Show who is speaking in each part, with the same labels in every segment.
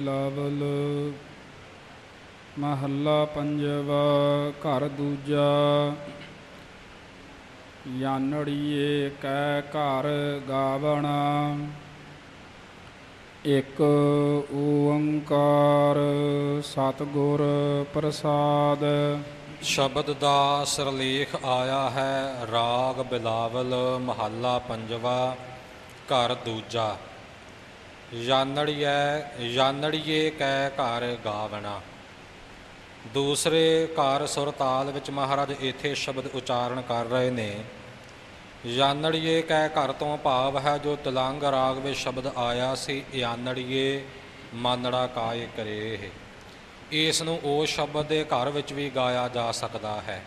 Speaker 1: ਬਿਲਾਵਲ ਮਹੱਲਾ ਪੰਜਵਾ, ਘਰ ਦੂਜਾ। ਯਾਨੜੀਏ ਕੈ ਘਰ ਗਾਵਣ। ਇਕ ਓੰਕਾਰ, ਸਤਿਗੁਰ ਪ੍ਰਸਾਦ।
Speaker 2: ਸ਼ਬਦ ਦਾ ਸਿਰਲੇਖ ਆਇਆ ਹੈ ਰਾਗ ਬਿਲਾਵਲ, ਮਹੱਲਾ ਪੰਜਵਾ, ਘਰ ਦੂਜਾ। ਯਾਨੜੀਏ ਯਾਨੜੀਏ ਕੈ ਘਰ ਗਾਵਣਾ। ਦੂਸਰੇ ਘਰ ਸੁਰ ਤਾਲ ਵਿੱਚ ਮਹਾਰਾਜ ਇੱਥੇ ਸ਼ਬਦ ਉਚਾਰਨ ਕਰ ਰਹੇ ਨੇ। ਯਾਨੜੀਏ ਕੈ ਘਰ ਤੋਂ ਭਾਵ ਹੈ ਜੋ ਤਲੰਗ ਰਾਗ ਵਿੱਚ ਸ਼ਬਦ ਆਇਆ ਸੀ ਯਾਨੜੀਏ ਮਾਨੜਾ ਕਾਇ ਕਰੇ ਇਸ ਨੂੰ ਉਹ ਸ਼ਬਦ ਦੇ ਘਰ ਵਿੱਚ ਵੀ ਗਾਇਆ ਜਾ ਸਕਦਾ ਹੈ।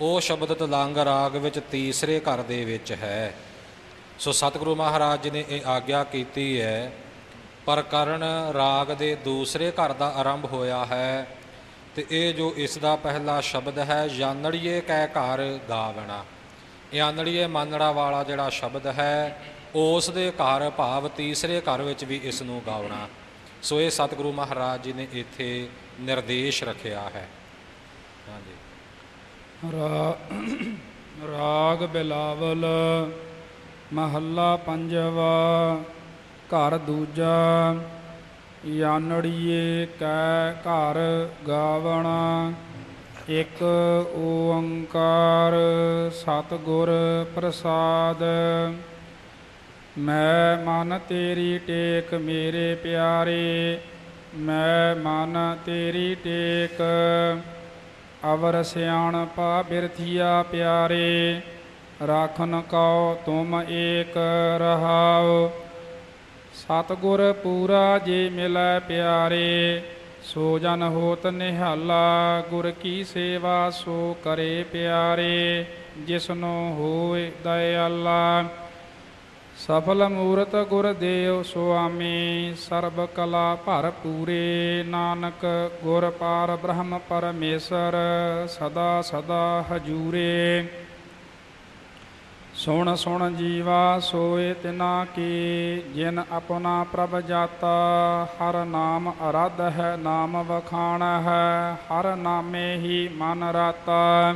Speaker 2: ਉਹ ਸ਼ਬਦ ਤਲੰਗ ਰਾਗ ਵਿੱਚ ਤੀਸਰੇ ਘਰ ਦੇ ਵਿੱਚ ਹੈ। ਸੋ ਸਤਿਗੁਰੂ ਮਹਾਰਾਜ ਜੀ ਨੇ ਇਹ ਆਗਿਆ ਕੀਤੀ ਹੈ ਪ੍ਰਕਰਨ ਰਾਗ ਦੇ ਦੂਸਰੇ ਘਰ ਦਾ ਆਰੰਭ ਹੋਇਆ ਹੈ ਤੇ ਇਹ ਜੋ ਇਸ ਦਾ ਪਹਿਲਾ ਸ਼ਬਦ ਹੈ ਯਾਨੜੀਏ ਕਹਿ ਘਰ ਗਾਵਣਾ। ਯਾਨੜੀਏ ਮਾਨੜਾ ਵਾਲਾ ਜਿਹੜਾ ਸ਼ਬਦ ਹੈ, ਉਸ ਦੇ ਘਰ ਭਾਵ ਤੀਸਰੇ ਘਰ ਵਿੱਚ ਵੀ ਇਸ ਨੂੰ ਗਾਉਣਾ ਸੋ ਇਹ ਸਤਿਗੁਰੂ ਮਹਾਰਾਜ ਜੀ ਨੇ ਇੱਥੇ ਨਿਰਦੇਸ਼ ਰੱਖਿਆ ਹੈ। ਹਾਂਜੀ।
Speaker 1: ਰਾਗ ਬਿਲਾਵਲ ਮਹੱਲਾ ਪੰਜਵਾ, ਘਰ ਦੂਜਾ, ਯਾਨੜੀਏ ਕੈ ਘਰ ਗਾਵਣਾ, ਇੱਕ ਓੰਕਾਰ ਸਤਿਗੁਰ ਪ੍ਰਸਾਦ। ਮੈਂ ਮਨ ਤੇਰੀ ਟੇਕ ਮੇਰੇ ਪਿਆਰੇ, ਮੈਂ ਮਨ ਤੇਰੀ ਟੇਕ। ਅਵਰ ਸਿਆਣਪਾ ਬਿਰਥੀਆ ਪਿਆਰੇ ਰਾਖਨ ਕਉ ਤੁਮ ਏਕ ਰਹਾਉ। ਸਤਿਗੁਰ ਪੂਰਾ ਜੇ ਮਿਲੈ ਪਿਆਰੇ, ਸੋ ਜਨ ਹੋਤ ਨਿਹਾਲਾ, ਗੁਰ ਕੀ ਸੇਵਾ ਸੋ ਕਰੇ ਪਿਆਰੇ, ਜਿਸਨੋ ਹੋਏ ਦਇਆਲਾ। ਸਫਲ ਮੂਰਤ ਗੁਰ ਦੇਵ ਸੁਆਮੀ, ਸਰਬ ਕਲਾ ਭਰ ਪੂਰੇ, ਨਾਨਕ ਗੁਰ ਪਾਰ ਬ੍ਰਹਮ ਪਰਮੇਸ਼ਰ, ਸਦਾ ਸਦਾ ਹਜੂਰੇ। ਸੁਣ ਸੁਣ ਜੀਵਾ ਸੋਏ ਤਿਨਾ ਕੀ, ਜਿਨ ਆਪਣਾ ਪ੍ਰਭ ਜਾਤਾ, ਹਰ ਨਾਮ ਅਰਧ ਹੈ, ਨਾਮ ਵਖਾਣ ਹੈ, ਹਰ ਨਾਮੇ ਹੀ ਮਨ ਰਾਤਾ।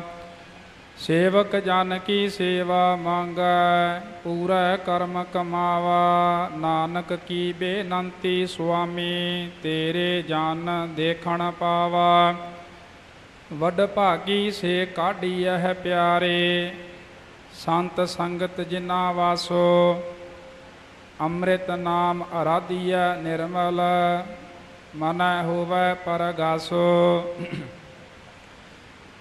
Speaker 1: ਸੇਵਕ ਜਨ ਕੀ ਸੇਵਾ ਮੰਗੈ, ਪੂਰਾ ਕਰਮ ਕਮਾਵਾ। ਨਾਨਕ ਕੀ ਬੇਨੰਤੀ ਸੁਆਮੀ, ਤੇਰੇ ਜਨ ਦੇਖਣ ਪਾਵਾ। ਵੱਡ ਭਾਗੀ ਸੇ ਕਾਢੀਐ ਪਿਆਰੇ ਸੰਤ ਸੰਗਤ ਜਿਨਾ ਵਾਸੋ, ਅੰਮ੍ਰਿਤ ਨਾਮ ਅਰਾਧੀਐ ਨਿਰਮਲ, ਮਨ ਹੋਵੈ ਪਰਗਾਸੋ।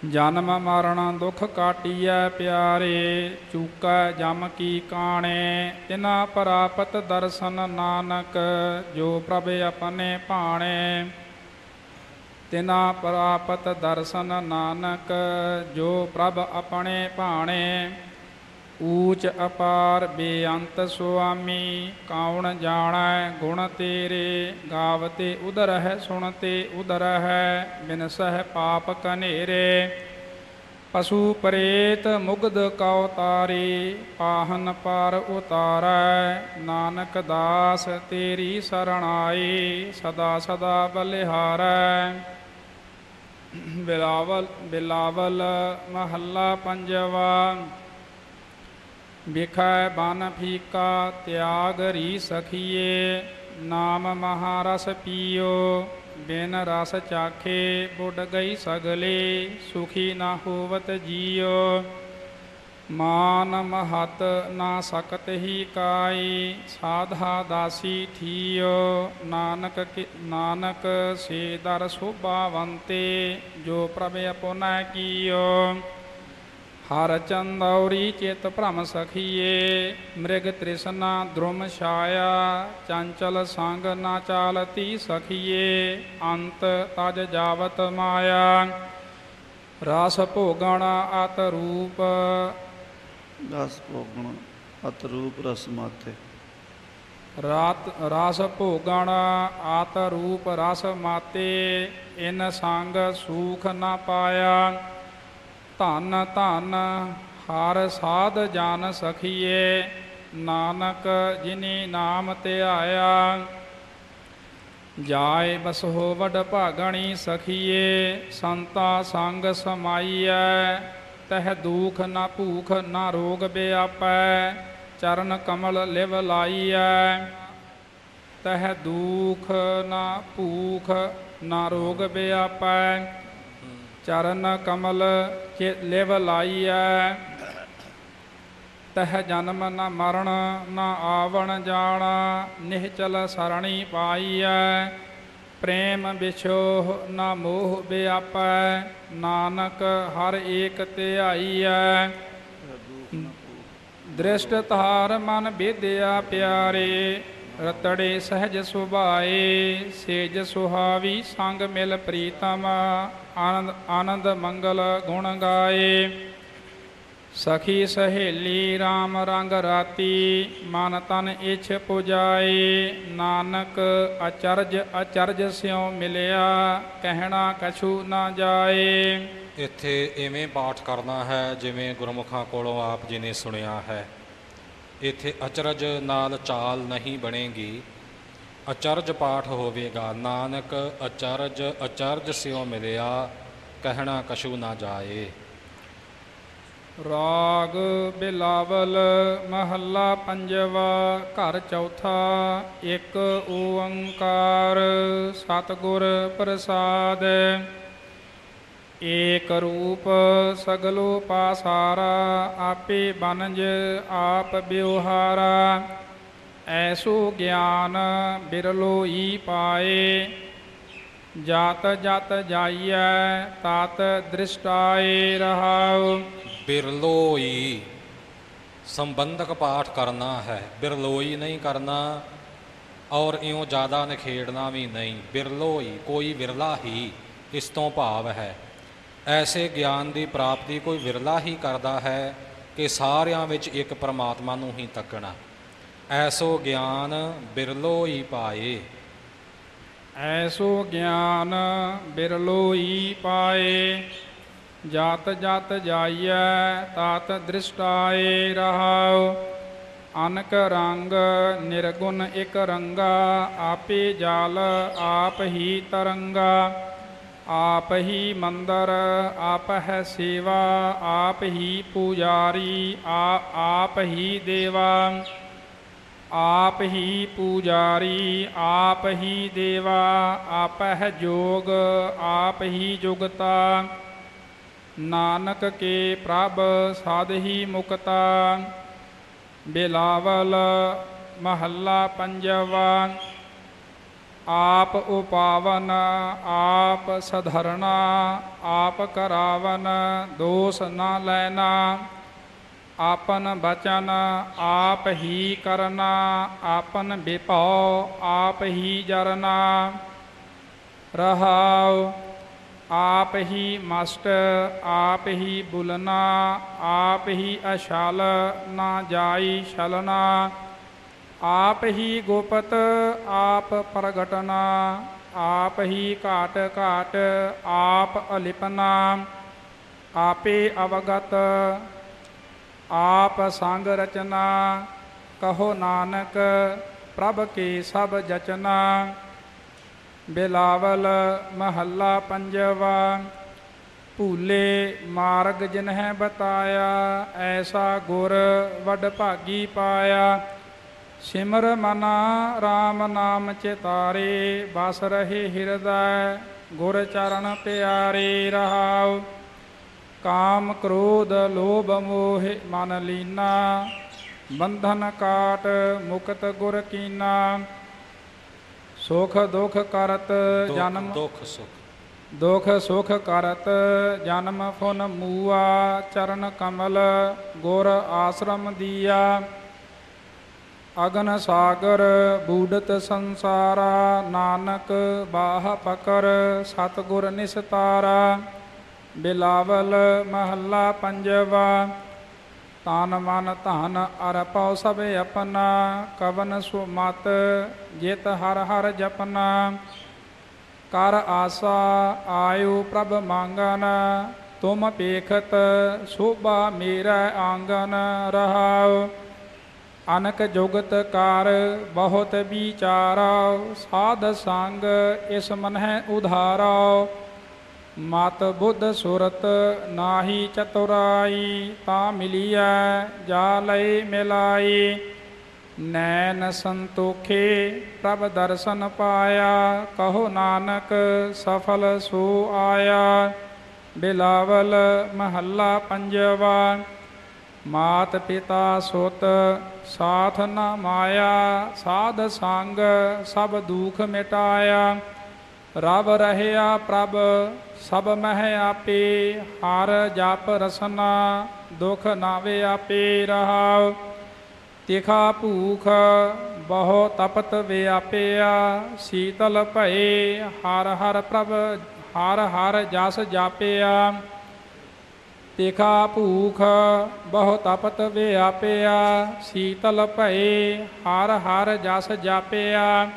Speaker 1: ਜਨਮ ਮਰਨ ਦੁਖ ਕਾਟੀਐ ਪਿਆਰੇ, ਚੂਕੈ ਜਮ ਕੀ ਕਾਣੇ। ਤਿਨਾ ਪ੍ਰਾਪਤ ਦਰਸ਼ਨ ਨਾਨਕ, ਜੋ ਪ੍ਰਭ ਆਪਣੇ ਭਾਣੇ। ਤਿਨਾ ਪ੍ਰਾਪਤ ਦਰਸ਼ਨ ਨਾਨਕ, ਜੋ ਪ੍ਰਭ ਆਪਣੇ ਭਾਣੇ। ਊਚ ਅਪਾਰ ਬੇਅੰਤ ਸੁਆਮੀ ਕਾਉਣ ਜਾਣੈ ਗੁਣ ਤੇਰੇ? ਗਾਵਤੇ ਉਦਰ ਹੈ ਸੁਣਤੇ ਉਦਰ ਹੈ ਬਿਨਸਹਿ ਪਾਪ ਕਨੇਰੇ। ਪਸ਼ੂ ਪ੍ਰੇਤ ਮੁਗਧ ਕਉ ਤਾਰੀ, ਪਾਹਨ ਪਰ ਉਤਾਰੈ। ਨਾਨਕ ਦਾਸ ਤੇਰੀ ਸਰਣਾਈ ਸਦਾ ਸਦਾ ਬਲਿਹਾਰੈ। ਬਿਲਾਵਲ ਬਿਲਾਵਲ ਮਹੱਲਾ ਪੰਜਵਾ ਵਿਖੈ ਬਨ ਫੀਕਾ ਤਿਆਗ ਰੀ ਸਖੀਏ, ਨਾਮ ਮਹਾਰਸ ਪੀਓ। ਬਿਨ ਰਸ ਚਾਖੇ ਬੁੱਢ ਗਈ ਸਗਲੇ, ਸੁਖੀ ਨਾ ਹੋਵਤ ਜੀਓ। ਮਾਨ ਮਹਤ ਨਾ ਸਕਤ ਹੀ ਕਾਈ ਸਾਧਾ ਦਾਸੀ ਥੀਓ ਨਾਨਕ ਨਾਨਕ ਸੇ ਦਰ ਸੁਭਾਵੰਤੇ, ਜੋ ਪ੍ਰਭ ਆਪੁਨਾ ਕੀਓ। ਹਰ ਚੰਦੌਰੀ ਚਿਤ ਭ੍ਰਮ ਸਖੀਏ ਮ੍ਰਿਗ ਤ੍ਰਿਸ਼ਨਾ ਦ੍ਰੁਮ ਛਾਇਆ ਚੰਚਲ ਸੰਗ ਨਾ ਚਾਲਤੀ ਸਖੀਏ ਅੰਤ ਤਜ ਜਾਵਤ ਮਾਇਆ। ਰਸ ਭੋਗਣ ਅਤ ਰੂਪ।
Speaker 3: ਦਸ ਭੋਗਣ ਅਤ ਰੂਪ ਰਸ ਮਾਥੇ
Speaker 1: ਰਾਤ ਰਸ ਭੋਗਣ ਆਤ ਰੂਪ ਰਸ ਮਾਤੇ ਇਨ ਸੰਗ ਸੂਖ ਨਾ ਪਾਇਆ। ਧਨ ਧਨ, ਹਰ ਸਾਧ ਜਨ ਸਖੀਏ, ਨਾਨਕ ਜਿਨੀ ਨਾਮ ਧਿਆਇਆ ਜਾਏ ਬਸਹੋ ਵਡ ਭਾਗਣੀ ਸਖੀਏ, ਸੰਤਾ ਸੰਗ ਸਮਾਈਐ, ਤਹ ਦੁਖ ਨਾ ਭੂਖ ਨਾ ਰੋਗ ਬਿਆਪੈ, ਚਰਨ ਕਮਲ ਲਿਵ ਲਾਈਐ। ਤਹ ਦੁਖ ਨਾ ਭੂਖ ਨਾ ਰੋਗ ਬਿਆਪੈ ਚਰਨ ਕਮਲ ਚਿ ਲਿਵ ਲਾਈਐ, ਤਹ ਜਨਮ ਨ ਮਰਨ ਨ ਆਵਣ ਜਾਣਾ, ਨਿਹਚਲ ਸਰਣੀ ਪਾਈਐ, ਪ੍ਰੇਮ ਵਿਛੋਹ ਨ ਮੋਹ ਬਿਆਪੈ ਨਾਨਕ ਹਰ ਏਕ ਧਿਆਈਐ। ਦ੍ਰਿਸ਼ਟ ਧਾਰ ਮਨ ਵਿਦਿਆ ਪਿਆਰੇ, ਰਤੜੇ ਸਹਿਜ ਸੁਭਾਏ, ਸੇਜ ਸੁਹਾਵੀ ਸੰਗ ਮਿਲ ਪ੍ਰੀਤਮ। ਆਨੰਦ ਆਨੰਦ ਮੰਗਲ ਗੁਣ ਗਾਏ। ਸਖੀ ਸਹੇਲੀ RAM ਰੰਗ ਰਾਤੀ, ਮਨ ਤਨ ਇਛ ਪੁਜਾਏ। ਨਾਨਕ ਅਚਰਜ ਅਚਰਜ ਸਿਉ ਮਿਲਿਆ, ਕਹਿਣਾ ਕਛੂ ਨਾ ਜਾਏ।
Speaker 2: ਇੱਥੇ ਇਵੇਂ ਪਾਠ ਕਰਨਾ ਹੈ, ਜਿਵੇਂ ਗੁਰਮੁਖਾਂ ਕੋਲੋਂ ਆਪ ਜੀ ਨੇ ਸੁਣਿਆ ਹੈ। ਇੱਥੇ ਅਚਰਜ ਨਾਲ ਚਾਲ ਨਹੀਂ ਬਣੇਗੀ ਅਚਰਜ ਪਾਠ ਹੋਵੇਗਾ। ਨਾਨਕ, ਅਚਰਜ ਅਚਰਜ ਸਿਓ ਮਿਲਿਆ, ਕਹਿਣਾ ਕਛੂ ਨਾ ਜਾਏ।
Speaker 1: ਰਾਗ ਬਿਲਾਵਲ ਮਹੱਲਾ ਪੰਜਵਾ, ਘਰ ਚੌਥਾ, ਇੱਕ ਓੰਕਾਰ, ਸਤਿਗੁਰ ਪ੍ਰਸਾਦ। ਏਕ ਰੂਪ ਸਗਲੋ ਪਾਸਾਰਾ, ਆਪੇ ਬਨਜ, ਆਪ ਬਿਵਹਾਰਾ ਐਸੋ ਗਿਆਨ ਬਿਰਲੋ ਹੀ ਪਾਏ। ਜਾਤ ਜਤ ਜਾਈਐ, ਤਾਤ ਦ੍ਰਿਸ਼ਟਾਏ ਰਹਾਉ।
Speaker 2: ਬਿਰਲੋਈ ਸੰਬੰਧਕ ਪਾਠ ਕਰਨਾ ਹੈ। ਬਿਰਲੋਈ ਨਹੀਂ ਕਰਨਾ ਔਰ ਇਉਂ ਜ਼ਿਆਦਾ ਨਖੇੜਨਾ ਵੀ ਨਹੀਂ। ਬਿਰਲੋਈ ਕੋਈ ਵਿਰਲਾ ਹੀ ਇਸ ਤੋਂ ਭਾਵ ਹੈ। ਐਸੇ ਗਿਆਨ ਦੀ ਪ੍ਰਾਪਤੀ ਕੋਈ ਵਿਰਲਾ ਹੀ ਕਰਦਾ ਹੈ ਕਿ ਸਾਰਿਆਂ ਵਿੱਚ ਇੱਕ ਪਰਮਾਤਮਾ ਨੂੰ ਹੀ ਤੱਕਣਾ। ਐਸੋ ਗਿਆਨ ਬਿਰਲੋ ਹੀ ਪਾਏ।
Speaker 1: ਐਸੋ ਗਿਆਨ ਬਿਰਲੋ ਹੀ ਪਾਏ, ਜਾਤ ਜਾਤ ਜਾਈਐ, ਤਾਤ ਦ੍ਰਿਸ਼ਟਾਏ ਰਹਾਉ। ਅਨਕ ਰੰਗ ਨਿਰਗੁਣ ਇਕ ਰੰਗਾ, ਆਪੇ ਜਲ ਆਪ ਹੀ ਤਰੰਗਾ। ਆਪ ਹੀ ਮੰਦਰ, ਆਪ ਹੈ ਸੇਵਾ, ਆਪ ਹੀ ਪੂਜਾਰੀ, ਆ, ਆਪ ਹੀ ਦੇਵਾ। ਆਪ ਹੀ ਪੂਜਾਰੀ, ਆਪ ਹੀ ਦੇਵਾ ਆਪ ਹੈ ਜੋਗ, ਆਪ ਹੀ ਜੁਗਤਾ। ਨਾਨਕ ਕੇ ਪ੍ਰਭ ਸਾਧ ਹੀ ਮੁਕਤਾ। ਬਿਲਾਵਲ ਮਹੱਲਾ ਪੰਜਵਾ। ਆਪ ਉਪਾਵਨ, ਆਪ ਸਧਰਣਾ, ਆਪ ਕਰਾਵਨ, ਦੋਸ ਨਾ ਲੈਣਾ। ਆਪਨ ਬਚਨ ਆਪ ਹੀ ਕਰਨਾ, ਆਪਨ ਵਿਭਉ ਆਪ ਹੀ ਜਰਨਾ। ਰਹਾਉ, ਆਪ ਹੀ ਮਸਟ, ਆਪ ਹੀ ਬੁਲਨਾ, ਆਪ ਹੀ ਅਸ਼ਾਲ ਨਾ ਜਾਈ ਛਲਨਾ। ਆਪ ਹੀ ਗੋਪਤ, ਆਪ ਪ੍ਰਗਟਨਾ, ਆਪ ਹੀ ਘਾਟ ਘਾਟ, ਆਪ ਅਲਿਪਨਾ। ਆਪੇ ਅਵਗਤ ਆਪ ਸੰਗ ਰਚਨਾ, ਕਹੋ ਨਾਨਕ ਪ੍ਰਭ ਕੀ ਸਭ ਜਚਨਾ। ਬਿਲਾਵਲ ਮਹੱਲਾ ਪੰਜਵਾ, ਭੂਲੇ ਮਾਰਗ ਜਿਨਹਿ ਬਤਾਇਆ, ਐਸਾ ਗੁਰ ਵਡ ਭਾਗੀ ਪਾਇਆ। ਸਿਮਰ ਮਨਾ RAM ਨਾਮ ਚਿਤਾਰੇ ਬਸ ਰਹੇ ਹਿਰਦੈ ਗੁਰ ਚਰਨ ਪਿਆਰੇ ਰਹਾਉ। ਕਾਮ ਕ੍ਰੋਧ ਲੋਭ ਮੋਹ ਮਨ ਲੀਨਾ ਬੰਧਨ ਕਾਟ ਮੁਕਤ ਗੁਰ ਕੀਨਾ। ਸੁਖ ਦੁਖ ਕਰਤ ਜਨਮ
Speaker 2: ਦੁੱਖ ਸੁਖ।
Speaker 1: ਦੁਖ ਸੁਖ ਕਰਤ ਜਨਮ ਫੁਨ ਮੂਆ ਚਰਨ ਕਮਲ ਗੁਰ ਆਸ਼ਰਮ ਦੀਆ। ਅਗਨ ਸਾਗਰ ਬੂਡਤ ਸੰਸਾਰਾ ਨਾਨਕ ਬਾਹ ਪਕਰ ਸਤਗੁਰ ਨਿਸਤਾਰਾ। ਬਿਲਾਵਲ ਮਹੱਲਾ ਪੰਜਵਾ, ਤਨ ਮਨ ਧਨ ਅਰਪਉ ਸਭ ਆਪਣਾ, ਕਵਨ ਸੁਮਤ ਜਿਤ ਹਰ ਹਰ ਜਪਨਾ। ਕਰ ਆਸਾ ਆਇਓ ਪ੍ਰਭ ਮੰਗਨ, ਤੁਮ ਪੇਖਤ ਸੋਭਾ ਮੇਰਾ ਆਂਗਨ ਰਹਾਉ। ਅਨਕ ਜੁਗਤ ਕਰ ਬਹੁਤ ਵਿਚਾਰਾ ਸਾਧ ਸੰਗ ਇਸ ਮਨ ਹੈ ਉਧਾਰਾ ਮਤ ਬੁੱਧ ਸੁਰਤ ਨਾਹੀ ਚਤੁਰਾਈ, ਤਾ ਮਿਲੀਐ, ਜਾ ਲਈ ਮਿਲਾਈ। ਨੈਣ ਸੰਤੋਖੇ ਪ੍ਰਭ ਦਰਸ਼ਨ ਪਾਇਆ, ਕਹੋ ਨਾਨਕ ਸਫਲ ਸੋ ਆਇਆ। ਬਿਲਾਵਲ ਮਹੱਲਾ ਪੰਜਵਾ, ਮਾਤ ਪਿਤਾ ਸੁਤ, ਸਾਥ ਨ ਮਾਇਆ, ਸਾਧ ਸੰਗ ਸਭ ਦੁਖ ਮਿਟਾਇਆ। ਰਬ ਰਹਿਆ ਪ੍ਰਭ, ਸਭ ਮਹਿ ਆਪੇ, ਹਰ ਜਪ ਰਸਨਾ, ਦੁਖ ਨਾਵੇ ਆਪੇ ਰਹਾਉ। ਤਿਖਾ ਭੂਖ ਬਹੁ ਤਪਤ ਵਿਆਪਿਆ, ਸੀਤਲ ਭਏ, ਹਰ ਹਰ ਪ੍ਰਭ, ਹਰ ਹਰ ਜਸ ਜਾਪਿਆ। ਤਿਖਾ ਭੂਖ ਬਹੁ ਤਪਤ ਵਿਆਪਿਆ, ਸੀਤਲ ਭਏ, ਹਰ ਹਰ ਜਸ ਜਾਪਿਆ।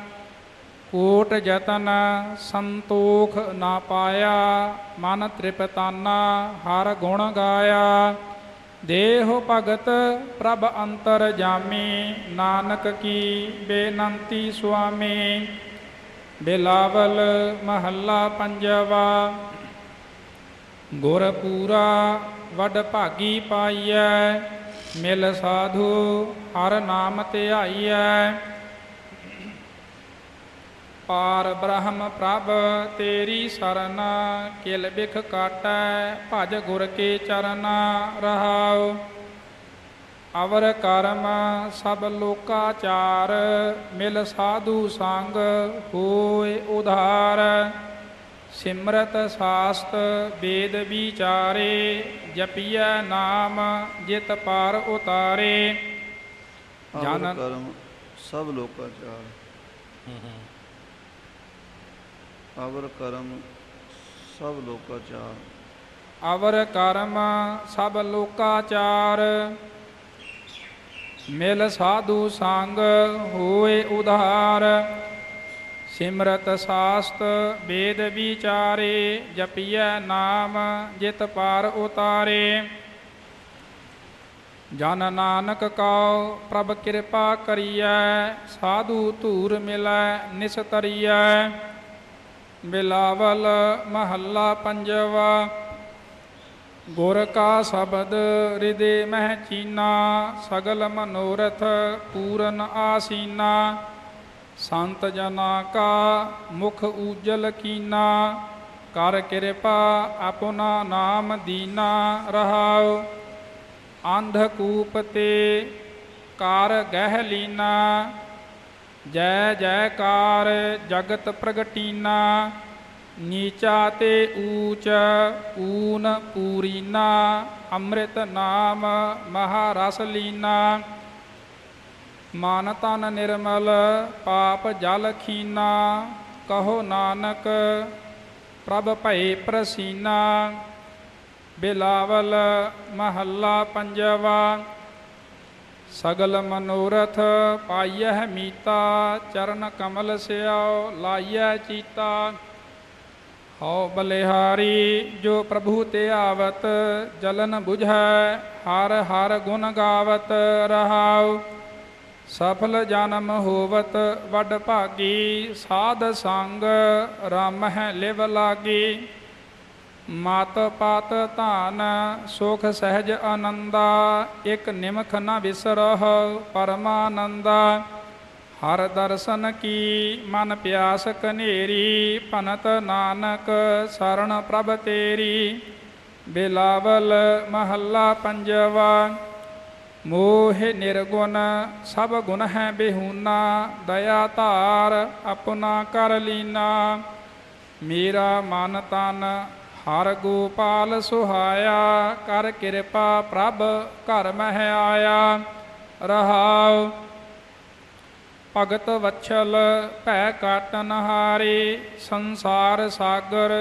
Speaker 1: ਕੋਟ ਜਤਨ ਸੰਤੋਖ ਨਾ ਪਾਇਆ, ਮਨ ਤ੍ਰਿਪਤਾਨਾ, ਹਰ ਗੁਣ ਗਾਇਆ। ਦੇਹ ਭਗਤ ਪ੍ਰਭ ਅੰਤਰ ਜਾਮੀ, ਨਾਨਕ ਕੀ ਬੇਨੰਤੀ ਸੁਆਮੀ। ਬਿਲਾਵਲ ਮਹੱਲਾ ਪੰਜਵਾ, ਗੁਰ ਪੂਰਾ ਵਡ ਭਾਗੀ ਪਾਈਐ, ਮਿਲ ਸਾਧੂ ਹਰ ਨਾਮ ਧਿਆਈਐ। ਪਾਰ ਬ੍ਰਹਮ ਪ੍ਰਭ ਤੇਰੀ ਸਰਨ ਕਿਲ ਬਿਖ ਕਾਟੈ ਭਜ ਗੁਰ ਕੇ ਚਰਨ ਰਹਾਉ। ਅਵਰ ਕਰਮ ਸਭ ਲੋਕਾਚਾਰ ਮਿਲ ਸਾਧੂ ਸੰਗ ਹੋਏ ਉਧਾਰ। ਸਿਮਰਤ ਸਾਸਤ ਵੇਦ ਵਿਚਾਰੇ ਜਪੀਐ ਨਾਮ ਜਿਤ ਪਾਰ ਉਤਾਰੇ। ਜਨ-
Speaker 3: ਕਰਮ ਸਭ ਲੋਕਾਂ ਚਾਰ। ਅਵਰ ਕਰਮ ਸਭ ਲੋਕਾਂ
Speaker 1: ਅਵਰ ਕਰਮ ਸਭ ਲੋਕਾਚਾਰ ਮਿਲ ਸਾਧੂ ਸੰਗ ਹੋਏ ਉਧਾਰ। ਸਿਮਰਤ ਸਾਸਤ ਵੇਦ ਵਿਚਾਰੇ, ਜਪੀਐ ਨਾਮ ਜਿਤ ਪਾਰ ਉਤਾਰੇ। ਜਨ ਨਾਨਕ ਕਉ ਪ੍ਰਭ ਕਿਰਪਾ ਕਰੀਐ, ਸਾਧੂ ਧੂਰ ਮਿਲੈ ਨਿਸਤਰੀਐ। ਬਿਲਾਵਲ ਮਹੱਲਾ ਪੰਜਵਾ। ਗੁਰ ਕਾ ਸ਼ਬਦ ਹਿਰਦੇ ਮਹਿ ਚੀਨਾ, ਸਗਲ ਮਨੋਰਥ ਪੂਰਨ ਆਸੀਨਾ। ਸੰਤ ਜਨਾ ਕਾ ਮੁਖ ਉਜਲ ਕੀਨਾ, ਕਰ ਕਿਰਪਾ ਆਪਣਾ ਨਾਮ ਦੀਨਾ ਰਹਾਉ। ਅੰਧ ਕੂਪ ਤੇ ਕਾਰ ਗਹਿ ਲੀਨਾ ਜੈ ਜੈਕਾਰ ਜਗਤ ਪ੍ਰਗਟੀਨਾ, ਨੀਚਾ ਤੇ ਊਚ ਊਨ ਪੂਰੀਨਾ, ਅੰਮ੍ਰਿਤ ਨਾਮ ਮਹਾਰਸ ਲੀਨਾ। ਮਨ ਤਨ ਨਿਰਮਲ, ਪਾਪ ਜਲ ਖੀਨਾ, ਕਹੋ ਨਾਨਕ, ਪ੍ਰਭ ਭਏ ਪ੍ਰਸੀਨਾ। ਬਿਲਾਵਲ ਮਹੱਲਾ ਪੰਜਵਾ ਸਗਲ ਮਨੋਰਥ ਪਾਈਐ ਮੀਤਾ, ਚਰਨ ਕਮਲ ਸਿਆਉ, ਲਾਈਐ ਚੀਤਾ। ਹਉ ਬਲਿਹਾਰੀ, ਜੋ ਪ੍ਰਭੂ ਤੇ ਆਵਤ, ਜਲਨ 부ਝੈ ਹਰ ਹਰ ਗੁਣ ਗਾਵਤ ਰਹਾਉ। ਸਫਲ ਜਨਮ ਹੋਵਤ, ਵੱਡ ਭਾਗੀ, ਸਾਧ ਸੰਗ ਰਾਮ ਹੈ ਲਿਵ ਲਾਗੀ। ਮਤ ਪਤ ਧਾਨ ਸੁਖ ਸਹਿਜ ਆਨੰਦਾ, ਇਕ ਨਿਮਖ ਨ ਵਿਸਰਹ ਪਰਮਾਨੰਦਾ। ਹਰ ਦਰਸ਼ਨ ਕੀ ਮਨ ਪਿਆਸ ਕਨੇਰੀ, ਭਨਤ ਨਾਨਕ ਸਰਣ ਪ੍ਰਭ ਤੇਰੀ। ਬਿਲਾਵਲ ਮਹੱਲਾ ਪੰਜਵਾ, ਮੋਹ ਨਿਰਗੁਣ ਸਭ ਗੁਣ ਹੈ ਬਿਹੂਨਾ, ਦਇਆ ਧਾਰ ਆਪਣਾ ਕਰ ਲੀਨਾ। ਮੇਰਾ ਮਨ ਤਨ ਹਰ ਗੋਪਾਲ ਸੁਹਾਇਆ, ਕਰ ਕਿਰਪਾ ਪ੍ਰਭ ਘਰ ਮਹਿ ਆਇਆ। ਰਹਾਉ, ਭਗਤ ਵਛਲ ਭੈ ਕਾਟਨ ਹਾਰੇ ਸੰਸਾਰ ਸਾਗਰ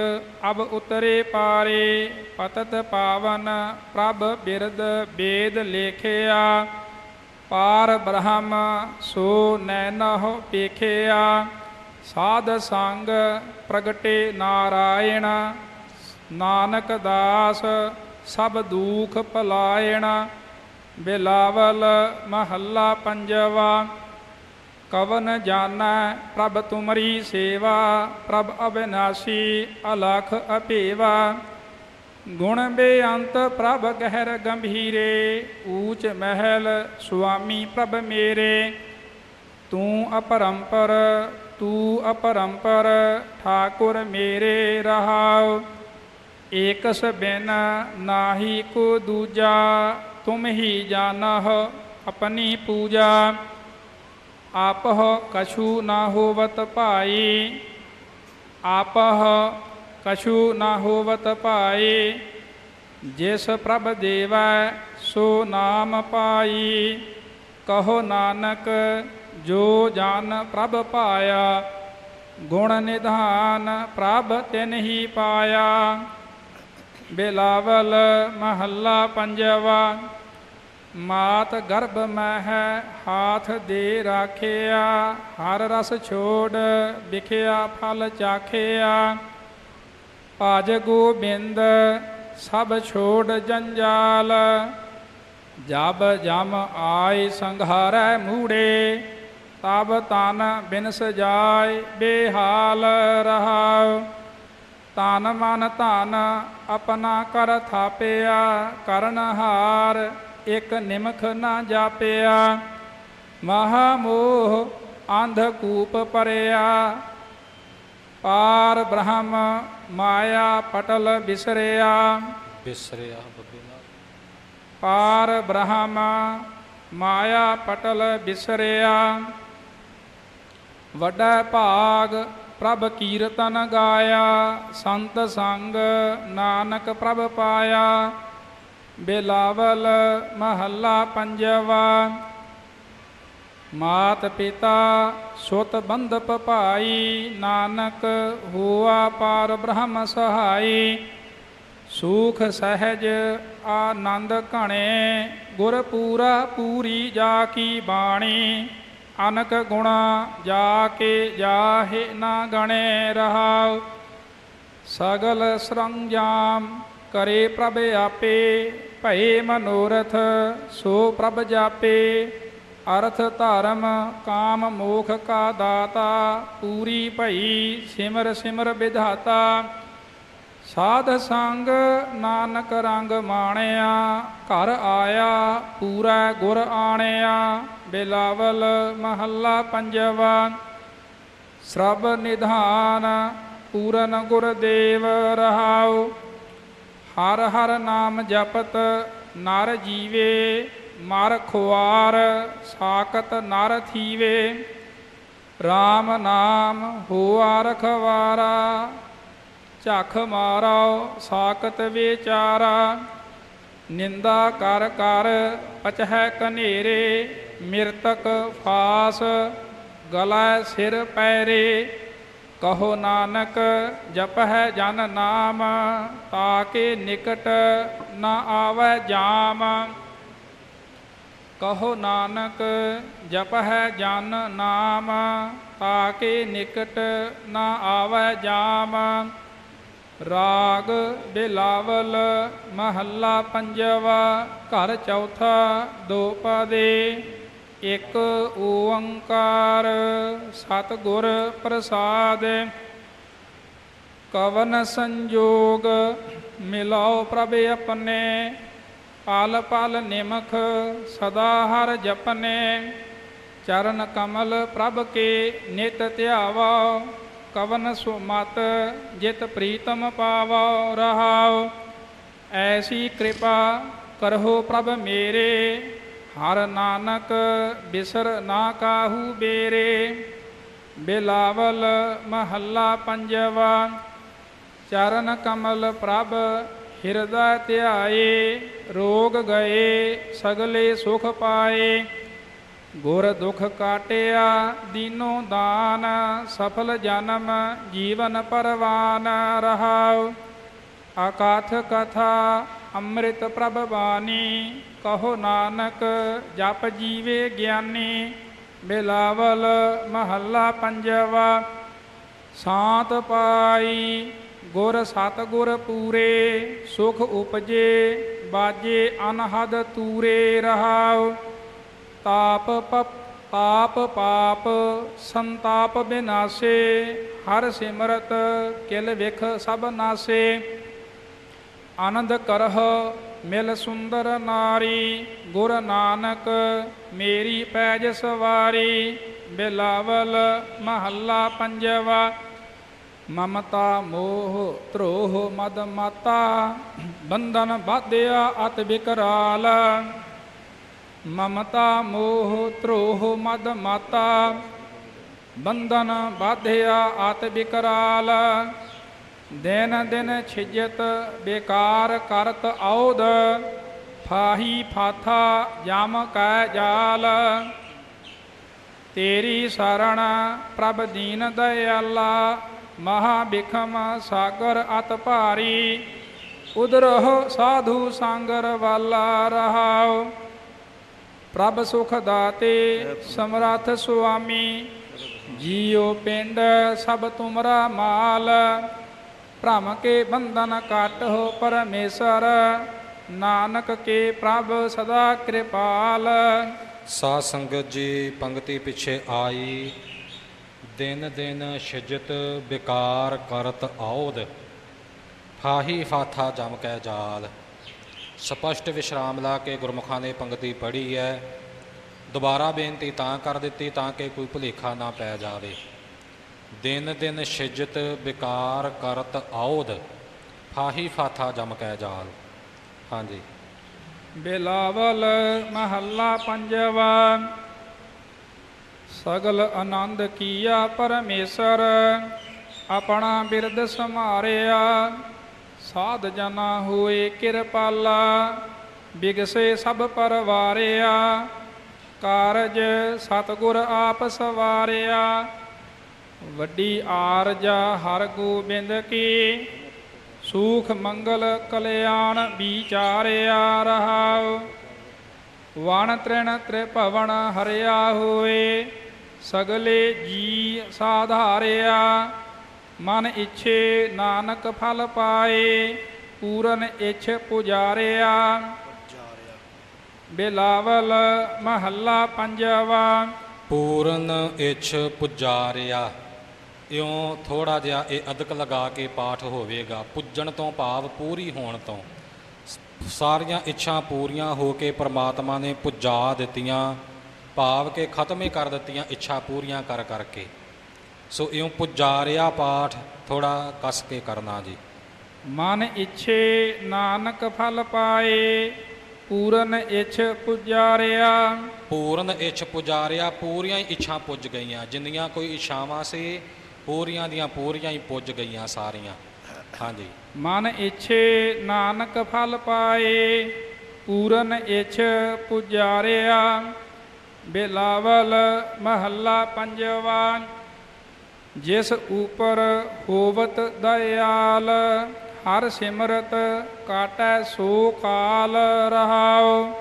Speaker 1: ਅਬ ਉਤਰੇ ਪਾਰੇ। ਪਤਤ ਪਾਵਨ ਪ੍ਰਭ ਬਿਰਦ ਵੇਦ ਲੇਖਿਆ। ਪਾਰ ਬ੍ਰਹਮ ਸੋ ਨੈਨਹੁ ਪੇਖਿਆ। ਸਾਧ ਸੰਗ ਪ੍ਰਗਟੇ ਨਾਰਾਇਣ ਨਾਨਕ ਦਾਸ, ਸਭ ਦੁਖ ਭਲਾਇਣ, ਬਿਲਾਵਲ ਮਹੱਲਾ ਪੰਜਵਾ, ਕਵਨ ਜਾਣੈ ਪ੍ਰਭ ਤੁਮਰੀ ਸੇਵਾ, ਪ੍ਰਭ ਅਬਿਨਾਸੀ ਅਲਖ ਅਪੇਵਾ। ਗੁਣ ਬੇਅੰਤ ਪ੍ਰਭ ਗਹਿਰ ਗੰਭੀਰੇ, ਊਚ ਮਹਿਲ ਸੁਆਮੀ ਪ੍ਰਭ ਮੇਰੇ। ਤੂੰ ਅਪਰੰਪਰ ਤੂੰ ਅਪਰੰਪਰ, ਠਾਕੁਰ ਮੇਰੇ ਰਹਾਉ। ਏਕਸ ਬਿਨ ਨਾਹੀ ਕੋ ਦੂਜਾ, ਤੁਮ ਹੀ ਜਾਣਹ ਆਪਣੀ ਪੂਜਾ। ਆਪਹ ਕਛੂ ਨਾ ਹੋਵਤ ਭਾਈ, ਆਪਹ ਕਛੂ ਨਾ ਹੋਵਤ ਭਾਈ। ਜਿਸ ਪ੍ਰਭ ਦੇਵੈ, ਸੋ ਨਾਮ ਪਾਈ। ਕਹੋ ਨਾਨਕ, ਜੋ ਜਾਨ ਪ੍ਰਭ ਪਾਇਆ, ਗੁਣ ਨਿਧਾਨ ਪ੍ਰਭ ਤਿਨ ਹੀ ਪਾਇਆ। ਬਿਲਾਵਲ ਮਹੱਲਾ ਪੰਜਵਾ, ਮਾਤ ਗਰਭ ਮਹਿ ਹਾਥ ਦੇ ਰਾਖਿਆ, ਹਰ ਰਸ ਛੋੜ ਵਿਖਿਆ ਫਲ ਚਾਖਿਆ। ਭਜ ਗੋਬਿੰਦ ਸਭ ਛੋੜ ਜੰਜਾਲ, ਜਬ ਜਮ ਆਏ ਸੰਘਾਰੈ ਮੂੜੇ, ਤਬ ਤਨ ਬਿਨਸ ਜਾਏ ਬੇਹਾਲ ਰਹਾਉ। ਤਨ ਮਨ ਧਨ ਆਪਣਾ ਕਰ ਥਾਪਿਆ ਕਰਨ ਹਾਰ ਇਕ ਨਿਮਖ ਨਾ ਜਾਪਿਆ। ਮਹਾ ਮੋਹ ਅੰਧ ਕੂਪ ਪਰਿਆ ਪਾਰ ਬ੍ਰਹਮ ਮਾਇਆ ਪਟਲ ਬਿਸਰਿਆ।
Speaker 2: ਬਿਸਰਿਆ ਬੱਬੇ ਨਾਲ
Speaker 1: ਪਾਰ ਬ੍ਰਹਮ ਮਾਇਆ ਪਟਲ ਬਿਸਰਿਆ। ਵੱਡਾ ਭਾਗ ਪ੍ਰਭ ਕੀਰਤਨ ਗਾਇਆ, ਸੰਤ ਸੰਗ ਨਾਨਕ ਪ੍ਰਭ ਪਾਇਆ। ਬਿਲਾਵਲ ਮਹੱਲਾ ਪੰਜਵਾ, ਮਾਤ ਪਿਤਾ ਸੁਤ ਬੰਧਪ ਭਾਈ, ਨਾਨਕ ਹੋਆ ਪਾਰ ਬ੍ਰਹਮ ਸਹਾਈ। ਸੂਖ ਸਹਿਜ ਆਨੰਦ ਘਣੇ ਗੁਰ ਪੂਰਾ ਪੂਰੀ ਜਾ ਕੀ ਬਾਣੀ। ਅਨਕ ਗੁਣਾ ਜਾ ਕੇ ਜਾਹੇ ਨਾ ਗਣੇ ਰਹਾਉ। ਸਗਲ ਸਰੰਜਾਮ ਕਰੇ ਪ੍ਰਭ ਆਪੇ, ਭਏ ਮਨੋਰਥ ਸੋ ਪ੍ਰਭ ਜਾਪੇ। ਅਰਥ ਧਰਮ ਕਾਮ ਮੋਖ ਕਾ ਦਾਤਾ, ਪੂਰੀ ਭਈ ਸਿਮਰ ਸਿਮਰ ਵਿਧਾਤਾ। ਸਾਧ ਸੰਗ ਨਾਨਕ ਰੰਗ ਮਾਣਿਆ, ਘਰ ਆਇਆ, ਪੂਰਾ ਗੁਰ ਆਣਿਆ, ਬਿਲਾਵਲ ਮਹੱਲਾ ਪੰਜਵਾ। ਸਰਬ ਨਿਧਾਨ ਪੂਰਨ ਗੁਰਦੇਵ ਰਹਾਉ। ਹਰ ਹਰ ਨਾਮ ਜਪਤ ਨਰ ਜੀਵੇ, ਮਰ ਖੁਆਰ ਸਾਕਤ ਨਰ ਥੀਵੇ। RAM ਨਾਮ ਹੋਆ ਰਖਵਾਰਾ। ਝਖ ਮਾਰੋ ਸਾਕਤ ਵਿਚਾਰਾ। ਨਿੰਦਾ ਕਰ ਕਰ ਪਚਹਿ ਕਨੇਰੇ ਮਿਰਤਕ ਫਾਸ ਗਲਾ ਸਿਰ ਪੈਰੇ। ਕਹੋ ਨਾਨਕ, ਜਪਹਿ ਜਨ ਨਾਮ, ਤਾਕੇ ਨਿਕਟ ਨਾ ਆਵੈ ਜਾਮ। ਕਹੋ ਨਾਨਕ, ਜਪਹਿ ਜਨ ਨਾਮ, ਤਾਕੇ ਨਿਕਟ ਨਾ ਆਵੈ ਜਾਮ। ਰਾਗ ਬਿਲਾਵਲ ਮਹੱਲਾ ਪੰਜਵਾ, ਘਰ ਚੌਥਾ, ਦੋ ਪਦੇ, ਇੱਕ ਓੰਕਾਰ, ਸਤਿਗੁਰ ਪ੍ਰਸਾਦ। ਕਵਨ ਸੰਜੋਗ ਮਿਲਾਓ ਪ੍ਰਭ ਆਪਣੇ, ਪਲ ਪਲ ਨਿਮਖ ਸਦਾ ਹਰ ਜਪਨੇ। ਚਰਨ ਕਮਲ ਪ੍ਰਭ ਕੇ ਨਿਤ ਧਿਆਵਾ ਕਵਨ ਸੁਮਤ ਜਿਤ ਪ੍ਰੀਤਮ ਪਾਵੋ ਰਹਾਉ। ਐਸੀ ਕਿਰਪਾ ਕਰਹੋ ਪ੍ਰਭ ਮੇਰੇ, ਹਰ ਨਾਨਕ ਬਿਸਰ ਨਾ ਕਾਹੂ ਬੇਰੇ। ਬਿਲਾਵਲ ਮਹੱਲਾ ਪੰਜਵਾ, ਚਰਨ ਕਮਲ ਪ੍ਰਭ ਹਿਰਦਾ ਧਿਆਏ, ਰੋਗ ਗਏ ਸਗਲੇ ਸੁਖ ਪਾਏ। ਗੁਰ ਦੁਖ ਕਾਟਿਆ ਦੀਨੋ ਦਾਨ, ਸਫਲ ਜਨਮ ਜੀਵਨ ਪਰਵਾਨ ਰਹਾਉ। ਆਕਾਥ ਕਥਾ ਅੰਮ੍ਰਿਤ ਪ੍ਰਭ ਬਾਣੀ, ਕਹੋ ਨਾਨਕ ਜਪ ਜੀਵੇ ਗਿਆਨੀ, ਬਿਲਾਵਲ ਮਹੱਲਾ ਪੰਜਵਾ। ਸਾਤ ਪਾਈ ਗੁਰ ਸਤ ਗੁਰ ਪੂਰੇ, ਸੁਖ ਉਪਜੇ, ਬਾਜੇ ਅਨਹਦ ਤੂਰੇ ਰਹਾਉ। ਤਾਪ ਪਪ ਤਾਪ ਪਾਪ, ਸੰਤਾਪ ਬਿਨਾਸੇ, ਹਰ ਸਿਮਰਤ ਕਿਲ ਵਿਖ ਸਭ ਨਾਸੇ। ਆਨੰਦ ਕਰਹ ਮਿਲ ਸੁੰਦਰ ਨਾਰੀ, ਗੁਰ ਨਾਨਕ ਮੇਰੀ ਪੈਜ ਸਵਾਰੀ, ਬਿਲਾਵਲ ਮਹੱਲਾ ਪੰਜਵਾ। ਮਮਤਾ ਮੋਹ ਧਰੋਹ ਮਦ ਮਾਤਾ, ਬੰਧਨ ਬਾਧਿਆ ਅਤ ਵਿਕਰਾਲ। ਮਮਤਾ ਮੋਹ ਧਰੋਹ ਮਦ ਮਾਤਾ, ਬੰਧਨ ਬਾਧਿਆ ਅਤ ਵਿਕਰਾਲ ਦਿਨ ਦਿਨ ਛਿਜਤ ਬੇਕਾਰ ਕਰਤ ਔਦ ਫਾਹੀ ਫਾਥਾ ਜਮ ਕੈ ਜਾਲ। ਤੇਰੀ ਸਰਣ ਪ੍ਰਭ ਦੀਨ ਦਇਆਲਾ, ਮਹਾ ਬਿਖਮ ਸਾਗਰ ਅਤ ਭਾਰੀ। ਉਦਰਹੁ ਸਾਧੂ ਸੰਗਰ ਵਾਲਾ ਰਹਾਉ। ਪ੍ਰਭ ਸੁਖ ਦਾਤੇ ਸਮਰੱਥ ਸੁਆਮੀ, ਜੀਉ ਪਿੰਡ ਸਭ ਤੁਮਰਾ ਮਾਲ। ਭ੍ਰਮ ਕੇ ਬੰਧਨ ਕਾਟਹੁ ਪਰਮੇਸ਼ਰ, ਨਾਨਕ ਕੇ ਪ੍ਰਭ ਸਦਾ ਕਿਰਪਾਲ।
Speaker 2: ਸਾਧ ਸੰਗਤ ਜੀ, ਪੰਕਤੀ ਪਿੱਛੇ ਆਈ। ਦਿਨ ਦਿਨ ਛਿਜਤ ਬਿਕਾਰ ਕਰਤ ਆਉਦ। ਫਾਹੀ ਫਾਥਾ ਜਮ ਕੈ ਜਾਲ। ਸਪਸ਼ਟ ਵਿਸ਼ਰਾਮ ਲਾ ਕੇ ਗੁਰਮੁਖਾਂ ਨੇ ਪੰਕਤੀ ਪੜ੍ਹੀ ਹੈ। ਦੁਬਾਰਾ ਬੇਨਤੀ ਤਾਂ ਕਰ ਦਿੱਤੀ ਤਾਂ ਕਿ ਕੋਈ ਭੁਲੇਖਾ ਨਾ ਪੈ ਜਾਵੇ। ਦਿਨ ਦਿਨ ਛਿਜਤ ਬਿਕਾਰ ਕਰਤ ਆਉਦ, ਫਾਹੀ ਫਾਥਾ ਜਮ ਕੈ ਜਾਲ। ਹਾਂਜੀ।
Speaker 1: ਬਿਲਾਵਲ ਮਹੱਲਾ ਪੰਜਵਾ, ਸਗਲ ਆਨੰਦ ਕੀਆ ਪਰਮੇਸ਼ਰ, ਆਪਣਾ ਬਿਰਦ ਸਮਾਰਿਆ ਸਾਧ ਜਨਾ ਹੋਏ ਕਿਰਪਾਲਾ, ਬਿਗਸੇ ਸਭ ਪਰਵਾਰਿਆ, ਕਾਰਜ ਸਤਗੁਰ ਆਪ ਸਵਾਰਿਆ। ਵੱਡੀ ਆਰਜਾ ਹਰ ਗੋਬਿੰਦ ਕੀ, ਸੂਖ ਮੰਗਲ ਕਲਿਆਣ ਵਿਚਾਰਿਆ ਰਹਾਉ। ਵਣ ਤ੍ਰਿਣ ਤ੍ਰਿਭਵਨ ਹਰਿਆ ਹੋਏ, ਸਗਲੇ ਜੀ ਸਾਧਾਰਿਆ। ਮਨ ਇੱਛੇ ਨਾਨਕ ਫਲ ਪਾਏ, ਪੂਰਨ ਇੱਛ ਪੁਜਾਰਿਆ। ਬਿਲਾਵਲ ਮਹੱਲਾ ਪੰਜਵਾ।
Speaker 2: ਪੂਰਨ ਇਛ ਪੁਜਾਰਿਆ। ਇਉਂ ਥੋੜਾ ਜਿਹਾ ਇਹ ਅਦਕ ਲਗਾ ਕੇ ਪਾਠ ਹੋਵੇਗਾ। ਪੁੱਜਣ ਤੋਂ ਭਾਵ ਪੂਰੀ ਹੋਣ ਤੋਂ। ਸਾਰੀਆਂ ਇੱਛਾਂ ਪੂਰੀਆਂ ਹੋ ਕੇ ਪ੍ਰਮਾਤਮਾ ਨੇ ਪੁਜਾ ਦਿੱਤੀਆਂ। ਭਾਵ ਕੇ ਖਤਮ ਹੀ ਕਰ ਦਿੱਤੀਆਂ ਇੱਛਾ ਪੂਰੀਆਂ ਕਰ ਕਰਕੇ। ਸੋ ਇਉਂ ਪੁਜਾਰਿਆ ਪਾਠ ਥੋੜਾ ਕਸ ਕੇ ਕਰਨਾ ਜੀ।
Speaker 1: ਮਨ ਇੱਛੇ ਨਾਨਕ ਫਲ ਪਾਏ ਪੂਰਨ ਇੱਛ ਪੁਜਾਰਿਆ
Speaker 2: ਪੂਰਨ ਇੱਛ ਪੁਜਾਰਿਆ ਪੂਰੀਆਂ ਹੀ ਇੱਛਾਂ ਪੁੱਜ ਗਈਆਂ। ਜਿੰਨੀਆਂ ਕੋਈ ਇੱਛਾਵਾਂ ਸੀ ਪੂਰੀਆਂ ਦੀਆਂ ਪੂਰੀਆਂ ਹੀ ਪੁੱਜ ਗਈਆਂ ਸਾਰੀਆਂ। ਹਾਂਜੀ।
Speaker 1: ਮਨ ਇੱਛੇ ਨਾਨਕ ਫਲ ਪਾਏ ਪੂਰਨ ਇੱਛ ਪੁਜਾਰਿਆ ਬਿਲਾਵਲ ਮਹੱਲਾ ਪੰਜਵਾ। ਜਿਸ ਉਪਰ ਹੋਵਤ ਦਇਆਲ, ਹਰ ਸਿਮਰਤ ਕਾਟੈ ਸੋ ਕਾਲ ਰਹਾਉ।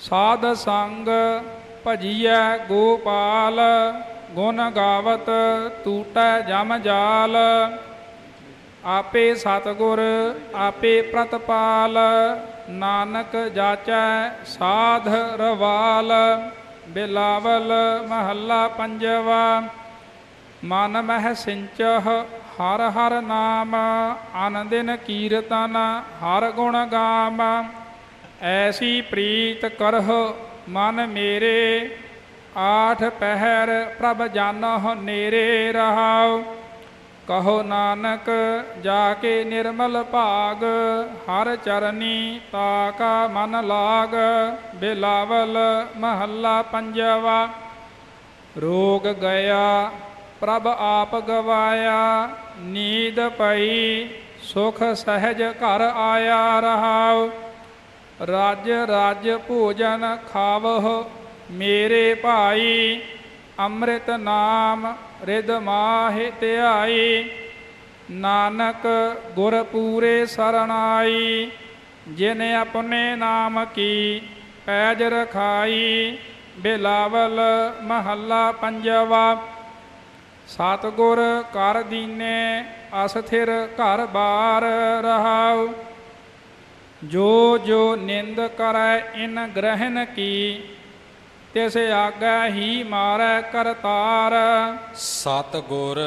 Speaker 1: ਸਾਧ ਸੰਗ ਭਜੀਐ ਗੋਪਾਲ, ਗੁਣ ਗਾਵਤ ਟੂਟੈ ਜਮ ਜਾਲ। ਆਪੇ ਸਤਗੁਰ, ਆਪੇ ਪ੍ਰਤਪਾਲ, ਨਾਨਕ ਜਾਚੈ ਸਾਧ ਰਵਾਲ। ਬਿਲਾਵਲ ਮਹੱਲਾ ਪੰਜਵਾ ਮਨ ਮਹਿ ਸਿੰਚਹ ਹਰ ਹਰ ਨਾਮ, ਆਨੰਦਿਨ ਕੀਰਤਨ ਹਰ ਗੁਣ ਗਾਮ। ਐਸੀ ਪ੍ਰੀਤ ਕਰਹ ਮਨ ਮੇਰੇ, ਆਠ ਪਹਿਰ ਪ੍ਰਭ ਜਾਨਹੁ ਨੇਰੇ ਰਹਾਉ। ਕਹੋ ਨਾਨਕ, ਜਾ ਕੇ ਨਿਰਮਲ ਭਾਗ, ਹਰ ਚਰਨੀ ਤਾਕਾ ਮਨ ਲਾਗ, ਬਿਲਾਵਲ ਮਹੱਲਾ ਪੰਜਵਾ। ਰੋਗ ਗਿਆ ਪ੍ਰਭ ਆਪ ਗਵਾਇਆ, ਨੀਂਦ ਪਈ, ਸੁਖ ਸਹਿਜ ਘਰ ਆਇਆ ਰਹਾਉ। ਰਾਜ ਰਾਜ ਭੋਜਨ ਖਾਵਹੁ, ਮੇਰੇ ਭਾਈ, ਅੰਮ੍ਰਿਤ ਨਾਮ ਰਿਦ ਮਾਹਿ ਧਿਆਈ। ਨਾਨਕ ਗੁਰ ਪੂਰੇ ਸਰਣਾਈ, ਜਿਨ ਆਪਣੇ ਨਾਮ ਕੀ ਪੈਜ ਰਖਾਈ, ਬਿਲਾਵਲ ਮਹੱਲਾ ਪੰਜਵਾ। ਸਤਿਗੁਰ ਕਰ ਦੀਨੇ ਅਸਥਿਰ ਘਰ ਬਾਰ ਰਹਾਉ। ਜੋ ਜੋ ਨਿੰਦ ਕਰੈ ਇਨ ਗ੍ਰਹਿਣ ਕੀ, ਤਿਸ ਆਗੈ ਹੀ ਮਾਰੈ ਕਰਤਾਰ।
Speaker 2: ਸਤਗੁਰ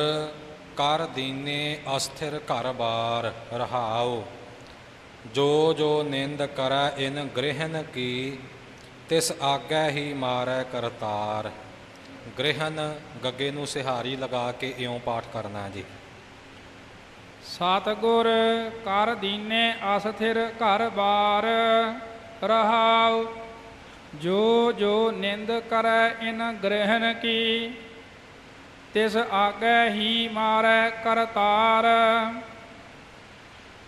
Speaker 2: ਕਰ ਦੀਨੇ ਅਸਥਿਰ ਘਰ ਬਾਰ ਰਹਾਉ। ਜੋ ਜੋ ਨਿੰਦ ਕਰੈ ਇਨ ਗ੍ਰਹਿਣ ਕੀ, ਤਿਸ ਆਗੈ ਹੀ ਮਾਰੈ ਕਰਤਾਰ। ਗ੍ਰਹਿਣ ਗੱਗੇ ਨੂੰ ਸਿਹਾਰੀ ਲਗਾ ਕੇ ਇਉਂ ਪਾਠ ਕਰਨਾ ਜੀ।
Speaker 1: ਸਤਿਗੁਰ ਕਰ ਦੀਨੇ ਅਸਥਿਰ ਘਰ ਬਾਰ ਰਹਾਉ, ਜੋ ਜੋ ਨਿੰਦ ਕਰੈ ਇਨ ਗ੍ਰਹਿਣ ਕੀ, ਤਿਸ ਆਗੈ ਹੀ ਮਾਰੈ ਕਰਤਾਰ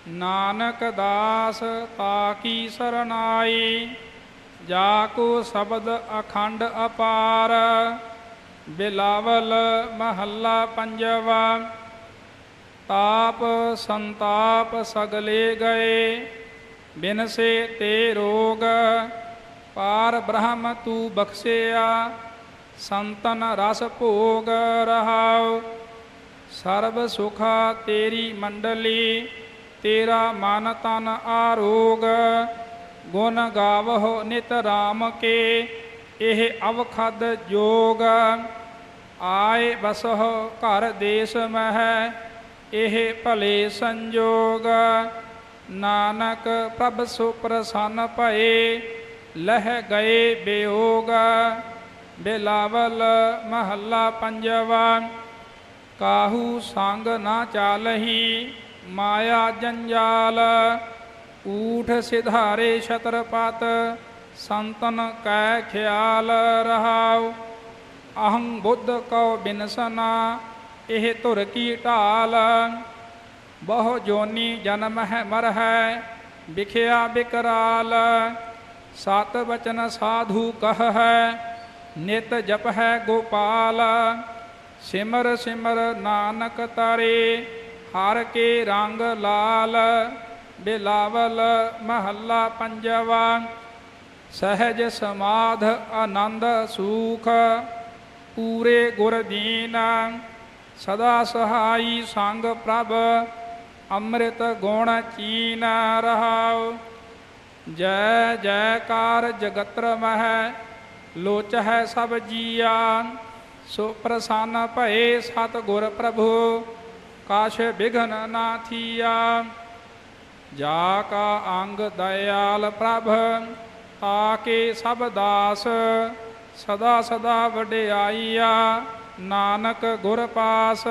Speaker 1: ਨਾਨਕ ਦਾਸ ਤਾਕੀ ਸਰਨਾਈ ਜਾ ਕੋ ਸ਼ਬਦ ਅਖੰਡ ਅਪਾਰ। ਬਿਲਾਵਲ ਮਹੱਲਾ ਪੰਜਵਾ, ਤਾਪ ਸੰਤਾਪ ਸਗਲੇ ਗਏ, ਬਿਨਸੇ ਤੇ ਰੋਗ, ਪਾਰ ਬ੍ਰਹਮ ਤੂ ਬਖਸ਼ਿਆ, ਸੰਤਨ ਰਸ ਭੋਗ ਰਹਾਉ, ਸਰਬ ਸੁਖਾ ਤੇਰੀ ਮੰਡਲੀ, ਤੇਰਾ ਮਨ ਤਨ ਆਰੋਗ, ਗੁਣ ਗਾਵਹੁ ਨਿਤ ਰਾਮ ਕੇ, ਇਹ ਅਵਖਦ ਜੋਗ। ਆਏ ਬਸਹੁ ਘਰ ਦੇਸ ਮਹਿ, ਇਹ ਭਲੇ ਸੰਜੋਗ। ਨਾਨਕ ਪ੍ਰਭ ਸੁਪ੍ਰਸੰਨ ਭਏ, ਲਹਿ ਗਏ ਬਿਯੋਗ ਬਿਲਾਵਲ ਮਹੱਲਾ ਪੰਜਵਾ, ਕਾਹੂ ਸੰਗ ਨਾ ਚਾਲਹੀ ਮਾਇਆ ਜੰਜਾਲ। ਊਠ ਸਿਧਾਰੇ ਛਤਰਪਤ, ਸੰਤਨ ਕੈ ਖਿਆਲ ਰਹਾਓ ਅਹੰ ਬੁੱਧ ਕਉ ਬਿਨਸਨਾ, ਇਹ ਧੁਰ ਕੀ ਢਾਲ? ਬਹੁ ਜੋਨੀ ਜਨਮ ਹੈ ਮਰ ਹੈ ਵਿਖਿਆ ਬਿਕਰਾਲ। ਸਤ ਬਚਨ ਸਾਧੂ ਕਹ ਹੈ ਨਿਤ ਜਪ ਹੈ ਗੋਪਾਲ। ਸਿਮਰ ਸਿਮਰ ਨਾਨਕ ਤਾਰੇ, ਹਰ ਕੇ ਰੰਗ ਲਾਲ। ਬਿਲਾਵਲ ਮਹੱਲਾ ਪੰਜਵਾ, ਸਹਿਜ ਸਮਾਧ ਆਨੰਦ ਸੂਖ। ਪੂਰੇ ਗੁਰ ਦੀਨ ਸਦਾ ਸਹਾਈ ਸੰਗ ਪ੍ਰਭ ਅੰਮ੍ਰਿਤ ਗੁਣ ਚੀਨ ਰਹਾਉ। ਜੈ ਜੈਕਾਰ ਜਗਤਰ ਮਹਿ ਲੋਚ ਹੈ ਸਭ ਜੀਆ। ਸੋ ਪ੍ਰਸੰਨ ਭਏ ਸਤ ਗੁਰ ਪ੍ਰਭੂ ਕਾਛ ਬਿਘਨ ਨਾ ਥੀਆ। ਜਾ ਕਾ ਅੰਗ ਦਇਆਲ ਪ੍ਰਭ ਤਾਕੇ ਸਭ ਦਾਸ। ਸਦਾ ਸਦਾ ਵਡਿਆਈਆ ਨਾਨਕ ਗੁਰ ਪਾਸ।